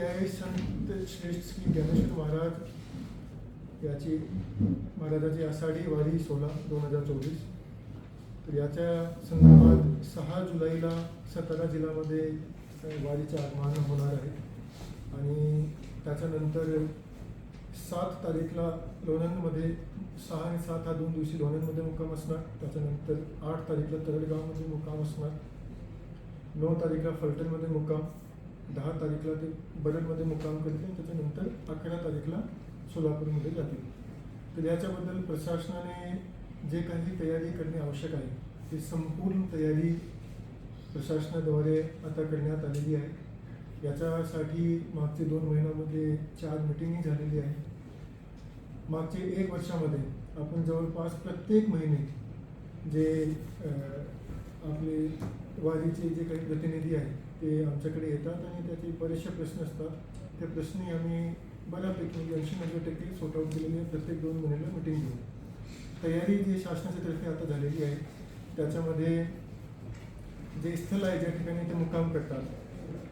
त्यावेळी संत श्रेष्ठ श्री ज्ञानेश्वर महाराज याची महाराजाची आषाढी वारी सोळा दोन हजार चोवीस. तर याच्या संदर्भात सहा जुलैला सातारा जिल्ह्यामध्ये अ, वारीचे आगमन होणार आहे. आणि त्याच्यानंतर सात तारीखला लोणंदमध्ये सहा आणि सात हा दोन दिवशी लोणंदमध्ये मुक्काम असणार. त्याच्यानंतर आठ तारीखला तरडगावमध्ये मुक्काम असणार. नऊ तारीखला फलटणमध्ये मुक्काम. दहा तारीखला ते बरडमध्ये मुक्काम करतील त्याच्यानंतर अकरा तारीखला सोलापूरमध्ये जातील. तर याच्याबद्दल प्रशासनाने जे काही तयारी करणे आवश्यक आहे ती संपूर्ण तयारी प्रशासनाद्वारे आता करण्यात आलेली आहे. याच्यासाठी मागचे दोन महिन्यामध्ये चार मिटिंगही झालेली आहे. मागचे एक वर्षामध्ये आपण जवळपास प्रत्येक महिने जे आपले वारीचे जे काही प्रतिनिधी आहेत ते आमच्याकडे येतात आणि त्याचे बरेचसे प्रश्न असतात. त्या प्रश्नी आम्ही बऱ्यापैकी म्हणजे ऐंशी नव्वद टक्के सॉर्ट आउट केलेली आहे प्रत्येक दोन महिन्याला मिटिंग घेऊन. तयारी जी शासनाच्या तर्फे आता झालेली आहे त्याच्यामध्ये जे स्थळ आहे ज्या ठिकाणी ते मुक्काम करतात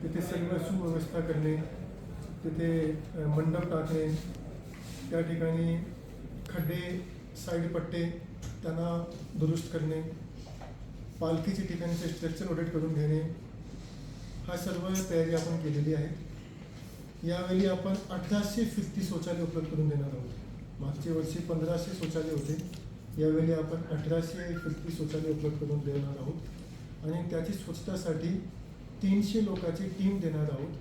तिथे सर्व सुव्यवस्था करणे तिथे मंडप टाकणे त्या ठिकाणी खड्डे साईड पट्टे त्यांना दुरुस्त करणे पालखीच्या ठिकाणचे स्ट्रक्चर ऑडिट करून घेणे हा सर्व तयारी आपण केलेली आहे. यावेळी आपण अठराशे फिफ्टी शौचालय उपलब्ध करून देणार आहोत. मागच्या वर्षी पंधराशे शौचालय होते. यावेळी आपण अठराशे फिफ्टी शौचालय उपलब्ध करून देणार आहोत. आणि त्याची स्वच्छतासाठी तीनशे लोकांची टीम देणार आहोत.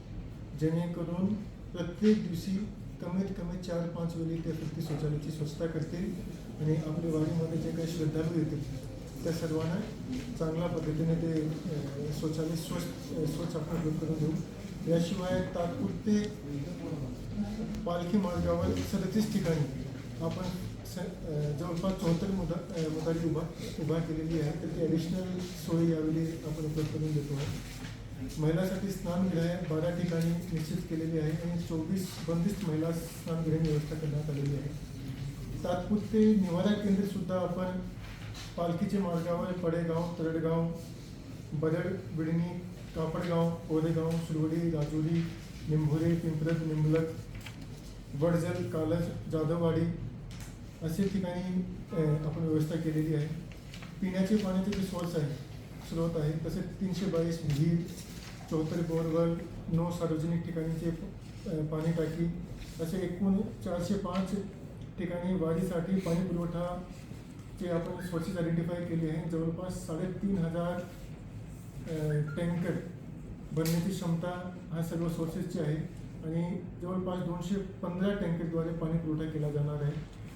जेणेकरून प्रत्येक दिवशी कमीत कमी चार पाच वेळी त्या फिफ्टी शौचालयाची स्वच्छता करतील आणि आपल्या वाडीमध्ये जे काही श्रद्धाळू येतील त्या सर्वांना चांगल्या पद्धतीने ते स्वच्छाने शौचालय स्वच्छ स्वच्छ आपण उपयोग करून देऊ. याशिवाय तात्पुरते पालखी मार्गावर सदतीस ठिकाणी आपण स जवळपास चौहत्तर मुदा मुदारी उभा उभा केलेली आहे. तर ती ॲडिशनल सोयी यावेळी आपण उपलब्ध करून देतो आहे महिलांसाठी स्नानगृह बारा ठिकाणी निश्चित केलेली आहे आणि चोवीस बंदिस्त महिला स्नानगृह व्यवस्था करण्यात आलेली आहे. तात्पुरते निवारा केंद्र सुद्धा आपण पालखीचे मार्गावर पडेगाव तरडगाव बदड बिडणी कापडगाव कोरेगाव सुरवडी राजुरी निंभोरे पिंपरत निंबलक वडजल कालज जाधववाडी असे ठिकाणी आपण व्यवस्था केलेली आहे. पिण्याचे पाण्याचे जे सोर्स आहे स्रोत आहे. तसेच तीनशे बावीस विहीर चौहत्तर बोरवेल नऊ सार्वजनिक ठिकाणीचे पाणी टाकी असे एकूण चारशे पाच ठिकाणी वाढीसाठी पाणी पुरवठा ते आपण सोर्सेस आयडेंटिफाय केले आहे. जवळपास साडेतीन हजार टँकर भरण्याची क्षमता हा सर्व सोर्सेसची आहे. आणि जवळपास दोनशे पंधरा टँकरद्वारे पाणी पुरवठा केला जाणार आहे.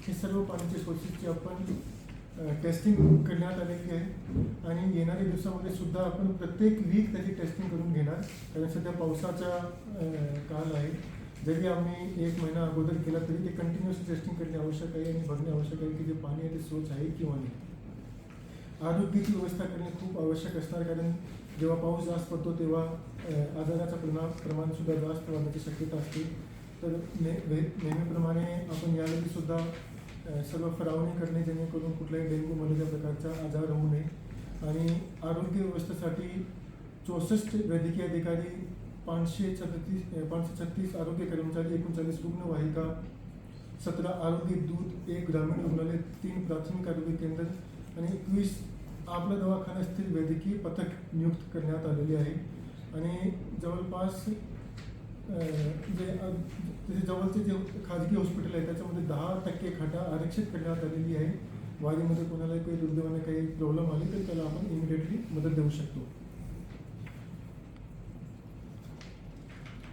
हे सर्व पाण्याचे सोर्सेसची आपण टेस्टिंग करण्यात आलेली आहे. आणि येणाऱ्या दिवसामध्ये सुद्धा आपण प्रत्येक वीक त्याची टेस्टिंग करून घेणार. कारण सध्या पावसाचा काल काळ आहे. जरी आम्ही एक महिना अगोदर केला तरी ते कंटिन्युअस टेस्टिंग करणे आवश्यक आहे आणि बघणे आवश्यक आहे की जे पाणी आहे ते स्वच्छ आहे किंवा नाही. आरोग्याची व्यवस्था करणे खूप आवश्यक असणार कारण जेव्हा पाऊस जास्त पडतो तेव्हा आजाराचा प्रमाण प्रमाणसुद्धा जास्त वाढण्याची शक्यता असते. तर ने नेहमीप्रमाणे आपण यावेळी सुद्धा सर्व फरावणी करणे जेणेकरून कुठल्याही डेंग्यू मलेरिया प्रकारचा आजार होऊ नये. आणि आरोग्य व्यवस्थेसाठी चौसष्ट वैद्यकीय अधिकारी पाचशे छत्तीस पाचशे छत्तीस आरोग्य कर्मचारी एकोणचाळीस रुग्णवाहिका सतरा आरोग्य दूत एक ग्रामीण रुग्णालय तीन प्राथमिक आरोग्य केंद्र आणि एकवीस आपल्या दवाखान्यातील वैद्यकीय पथक नियुक्त करण्यात आलेले आहे. आणि जवळपास जे त्याचे जवळचे जे खाजगी हॉस्पिटल आहे त्याच्यामध्ये दहा टक्के खाटा आरक्षित करण्यात आलेली आहे. वारीमध्ये कोणाला काही दुर्दैवाने काही प्रॉब्लेम आली तर त्याला आपण इमिडिएटली मदत देऊ शकतो.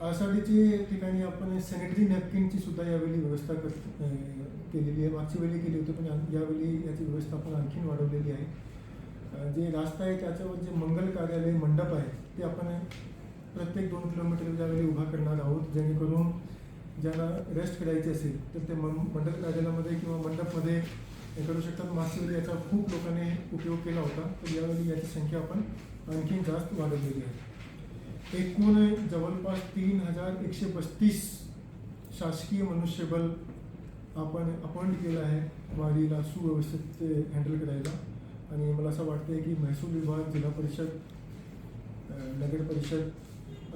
आषाढीची ठिकाणी आपण सॅनिटरी नॅपकिनची सुद्धा यावेळी व्यवस्था कर केलेली आहे. मागच्या वेळी केली होती पण यावेळी याची व्यवस्था आपण आणखीन वाढवलेली आहे. जे रास्ता आहे त्याच्यावर जे मंगल कार्यालय मंडप आहे ते आपण प्रत्येक दोन किलोमीटर यावेळी उभा करणार आहोत जेणेकरून ज्यांना रेस्ट करायची असेल तर ते मंडल कार्यालयामध्ये किंवा मंडपमध्ये हे करू शकतात. मागच्या वेळी याचा खूप लोकांनी उपयोग केला होता तर यावेळी याची संख्या आपण आणखीन जास्त वाढवलेली आहे. एकूण जवळपास तीन हजार एकशे पस्तीस शासकीय मनुष्यबल आपण अपॉइंट केलं आहे वारीला सुव्यवस्थित हँडल करायला. आणि मला असं वाटतं की महसूल विभाग जिल्हा परिषद नगर परिषद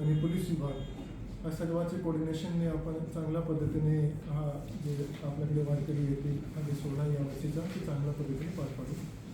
आणि पोलीस विभाग या सर्वांचे कोऑर्डिनेशनने आपण चांगल्या पद्धतीने हा जे आपल्याकडे वारकरी येतील हा जे सोहळा या वर्षीचा ते चांगल्या पद्धतीने पार पाडू.